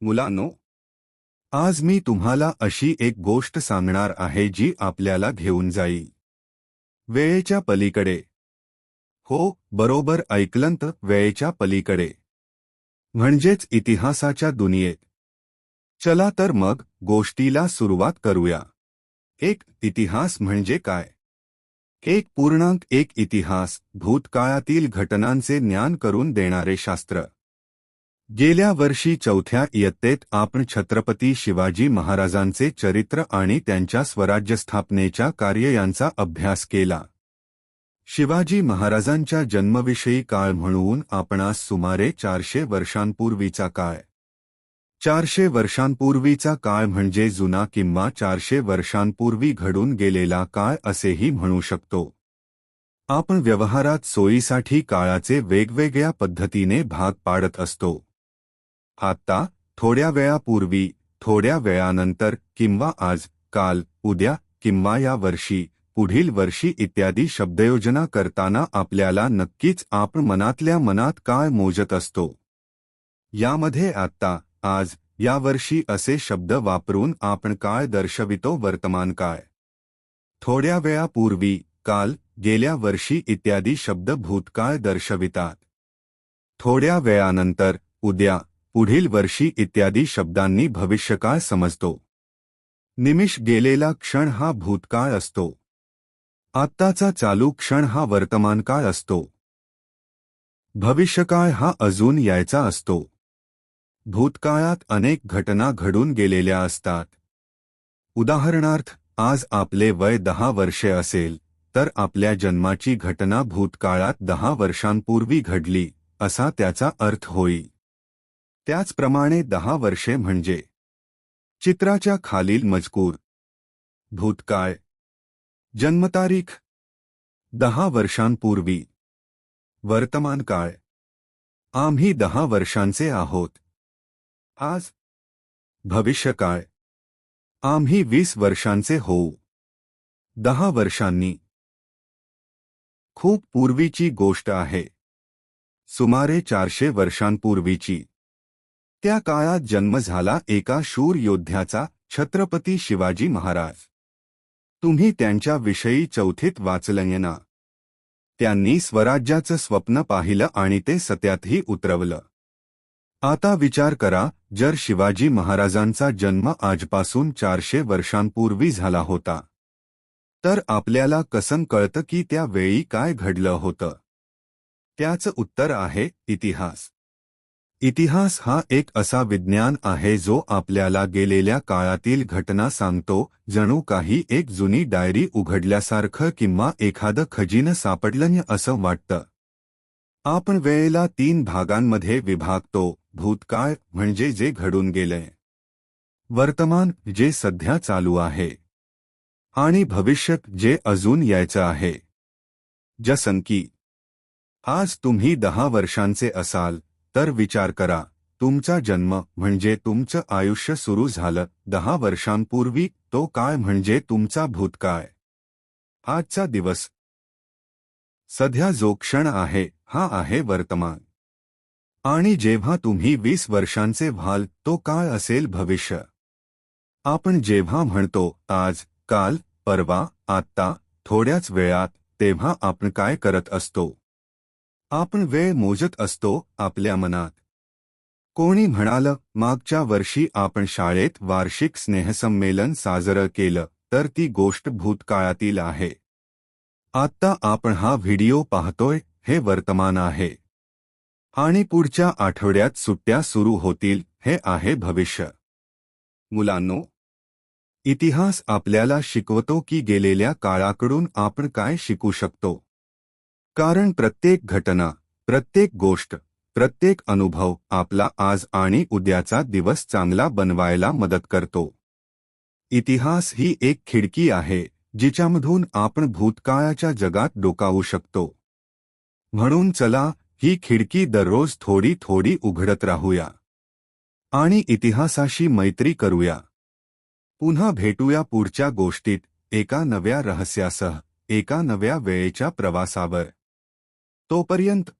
मुलांनो आज मी तुम्हाला अशी एक गोष्ट सांगणार आहे जी आपल्याला घेऊन जाईल. वेळेच्या पलीकडे. हो बरोबर ऐकलंत वेळेच्या पलीकडे. म्हणजेच इतिहासाच्या दुनियेत. चला तर मग गोष्टीला सुरुवात करूया. एक इतिहास म्हणजे काय? एक पूर्णांक एक इतिहास भूतकाळातील घटनांचे ज्ञान करून देणारे शास्त्र. गेल्या वर्षी चौथ्या इयत्तेत आपण छत्रपती शिवाजी महाराजांचे चरित्र आणि त्यांच्या स्वराज्य स्थापनेच्या कार्य यांचा अभ्यास केला. शिवाजी महाराजांच्या जन्मविषयी काळ म्हणून आपणास सुमारे चारशे वर्षांपूर्वीचा काळ. चारशे वर्षांपूर्वीचा काळ म्हणजे जुना किंवा चारशे वर्षांपूर्वी घडून गेलेला काळ असेही म्हणू शकतो. आपण व्यवहारात सोयीसाठी काळाचे वेगवेगळ्या पद्धतीने भाग पाडत असतो. आता थोड्या वेळापूर्वी, थोड्या वेळानंतर किंवा आज, काल, उद्या या वर्षी, पुढील वर्षी इत्यादी शब्दयोजना करताना आपल्याला नक्कीच आपण मनातल्या मनात काळ मोजत असतो. यामध्ये आत्ता आज, या वर्षी असे शब्द वापरून आपण काळ दर्शवितो वर्तमान काळ थोड्या वेळापूर्वी, काल, गेल्या वर्षी इत्यादी शब्द भूतकाळ दर्शवितात. थोड्या वेळानंतर, उद्या पुढील वर्षी इत्यादी शब्दांनी भविष्यकाळ समजतो. निमिष गेलेला क्षण हा भूतकाळ असतो. आत्ताचा चालू क्षण हा वर्तमानकाळ असतो. भविष्यकाळ हा अजून यायचा असतो. भूतकाळात अनेक घटना घडून गेलेल्या असतात. उदाहरणार्थ आज आपले वय दहा वर्षे असेल तर आपल्या जन्माची घटना भूतकाळात दहा वर्षांपूर्वी घडली असा त्याचा अर्थ होईल त्याचप्रमाणे दहा वर्षे म्हणजे. चित्राच्या खालील मजकूर. भूतकाळ. जन्मतारीख. दहा वर्षांपूर्वी. वर्तमान काळ आम्ही दहा वर्षांचे आहोत. आज. भविष्यकाळ. आम्ही वीस वर्षांचे होऊ. दहा वर्षांनी. खूप पूर्वीची गोष्ट आहे. सुमारे चारशे वर्षांपूर्वीची. त्या काळात जन्म झाला एका शूर योद्ध्याचा छत्रपती शिवाजी महाराज. तुम्ही त्यांच्याविषयी चौथीत वाचलंय ना त्यांनी स्वराज्याचं स्वप्न पाहिलं आणि ते सत्यातही उतरवलं. आता विचार करा जर शिवाजी महाराजांचा जन्म आजपासून चारशे वर्षांपूर्वी झाला होता तर आपल्याला कसं कळतं की त्या वेळी काय घडलं होतं? त्याचं उत्तर आहे इतिहास. इतिहास हा एक असा विज्ञान आहे जो आपल्याला गेलेल्या काळातील घटना सांगतो जणू काही एक जुनी डायरी उघडल्यासारखं किंवा एखादं खजिनं सापडलं असं वाटतं. आपण वेळेला तीन भागांमध्ये विभागतो भूतकाळ म्हणजे जे घडून गेलंय. वर्तमान जे सध्या चालू आहे. आणि भविष्यत जे अजून यायचं आहे. जसं की आज तुम्ही दहा वर्षांचे असाल तर विचार करा तुमचा जन्म म्हणजे तुमचं आयुष्य सुरू झालं दहा वर्षांपूर्वी तो काय म्हणजे तुमचा भूतकाळ. आजचा दिवस. सध्या जो क्षण आहे हा आहे वर्तमान. आणि जेव्हा तुम्ही वीस वर्षांचे व्हाल तो काय असेल भविष्य. आपण जेव्हा म्हणतो आज काल परवा आत्ता थोड्याच वेळात तेव्हा आपण काय करत असतो? आपण वेळ मोजत असतो आपल्या मनात. कोणी म्हणालं मागच्या वर्षी आपण शाळेत वार्षिक स्नेहसंमेलन साजरं केलं तर ती गोष्ट भूतकाळातील आहे. आत्ता आपण हा व्हिडिओ पाहतोय हे वर्तमान आहे. आणि पुढच्या आठवड्यात सुट्ट्या सुरू होतील हे आहे भविष्य. मुलांनो इतिहास आपल्याला शिकवतो की गेलेल्या काळाकडून आपण काय शिकू शकतो? कारण प्रत्येक घटना प्रत्येक गोष्ट प्रत्येक अनुभव आपला आज आणि उद्याचा दिवस चांगला बनवायला मदत करतो. इतिहास ही एक खिडकी आहे जिच्यामधून आपण भूतकाळाच्या जगात डोकावू शकतो. म्हणून चला ही खिडकी दररोज थोडी थोडी उघडत राहूया. आणि इतिहासाशी मैत्री करूया. पुन्हा भेटूया पुढच्या गोष्टीत एका नव्या रहस्यासह एका नव्या वेळेच्या प्रवासावर. तोपर्यंत